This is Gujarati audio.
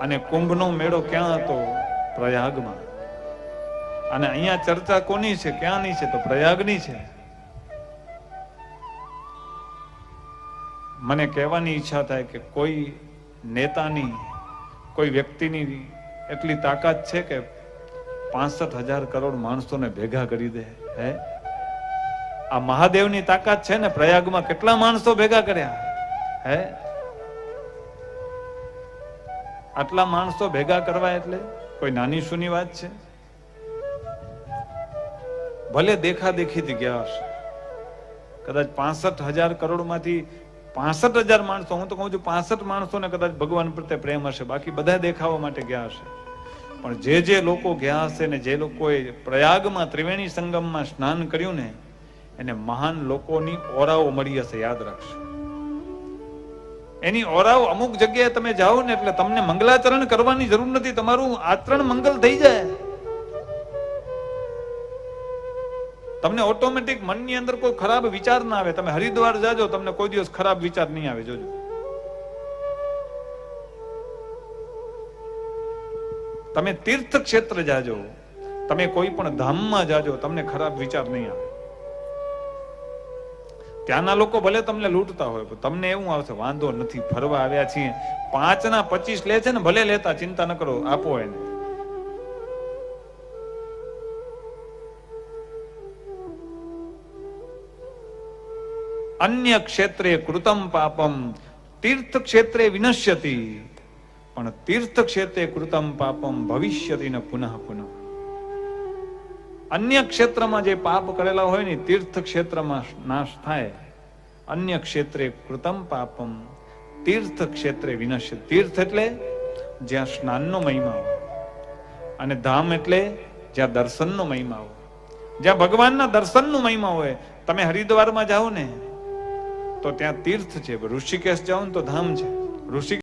અને કુંભનો મેળો ક્યાં હતો? પ્રયાગમાં. અને અહીંયા ચર્ચા કોની છે? ક્યાંની છે? તો પ્રયાગની છે. મને કહેવાની ઈચ્છા થાય કે કોઈ નેતાની, કોઈ વ્યક્તિની એટલી તાકાત છે કે પાસઠ હજાર કરોડ માણસોને ભેગા કરી દે, હે? આ મહાદેવની તાકાત છે ને? પ્રયાગમાં કેટલા માણસો ભેગા કર્યા, હે? આટલા માણસો ભેગા કરવા એટલે કોઈ નાની સુની વાત છે? ભલે દેખા દેખીથી ગયા હશે. કદાચ પાસઠ હજાર કરોડમાંથી પાસઠ હજાર માણસો, હું તો કહું છું પાસઠ માણસોને કદાચ ભગવાન પ્રત્યે પ્રેમ હશે, બાકી બધા દેખાવા માટે ગયા હશે. પણ જે જે લોકો ગયા હશે ને જે લોકોએ પ્રયાગમાં ત્રિવેણી સંગમમાં સ્નાન કર્યું ને, એને મહાન લોકોની ઓરાઓ મળી હશે, યાદ રાખશો એની ઓરાઓ અમુક જગ્યાએ તમે જાઓ ને એટલે તમને મંગલાચરણ કરવાની જરૂર નથી, તમારું આચરણ મંગલ થઈ જાય. તમને ઓટોમેટિક મનની અંદર કોઈ ખરાબ વિચાર ના આવે. તમે હરિદ્વાર જાજો, તમને કોઈ દિવસ ખરાબ વિચાર નહીં આવે, જોજો. તમે તીર્થ ક્ષેત્ર જાજો, તમે કોઈ પણ ધામમાં જાજો, તમને ખરાબ વિચાર નહીં આવે. ત્યાંના લોકો ભલે તમને લૂંટતા હોય તમને એવું આવશે, વાંધો નથી, ફરવા આવ્યા છીએ. પાંચ ના પચીસ લે છે ને, ભલે લેતા, ચિંતા ન કરો, આપો એને. અન્ય ક્ષેત્રે કૃતમ પાપમ તીર્થ ક્ષેત્રે વિનશ્યતિ. પણ તીર્થ ક્ષેત્રે કૃતમ પાપમ ભવિષ્યતિ ને પુનઃ પુનઃ. અન્ય ક્ષેત્રમાં જે પાપ કરેલા હોય ને તીર્થ ક્ષેત્રમાં નાશ થાય. અન્ય ક્ષેત્રે કૃતમ પાપમ તીર્થ ક્ષેત્રે વિનશ્ય. તીર્થ એટલે જ્યાં સ્નાનનો મહિમા હોય અને ધામ એટલે જ્યાં દર્શનનો મહિમા હોય. જ્યાં ભગવાનના દર્શનનો મહિમા હોય, તમે હરિદ્વારમાં જાઓ ને, તો ત્યાં તીર્થ છે. ઋષિકેશ જાઓ ને, તો ધામ છે. ઋષિકેશ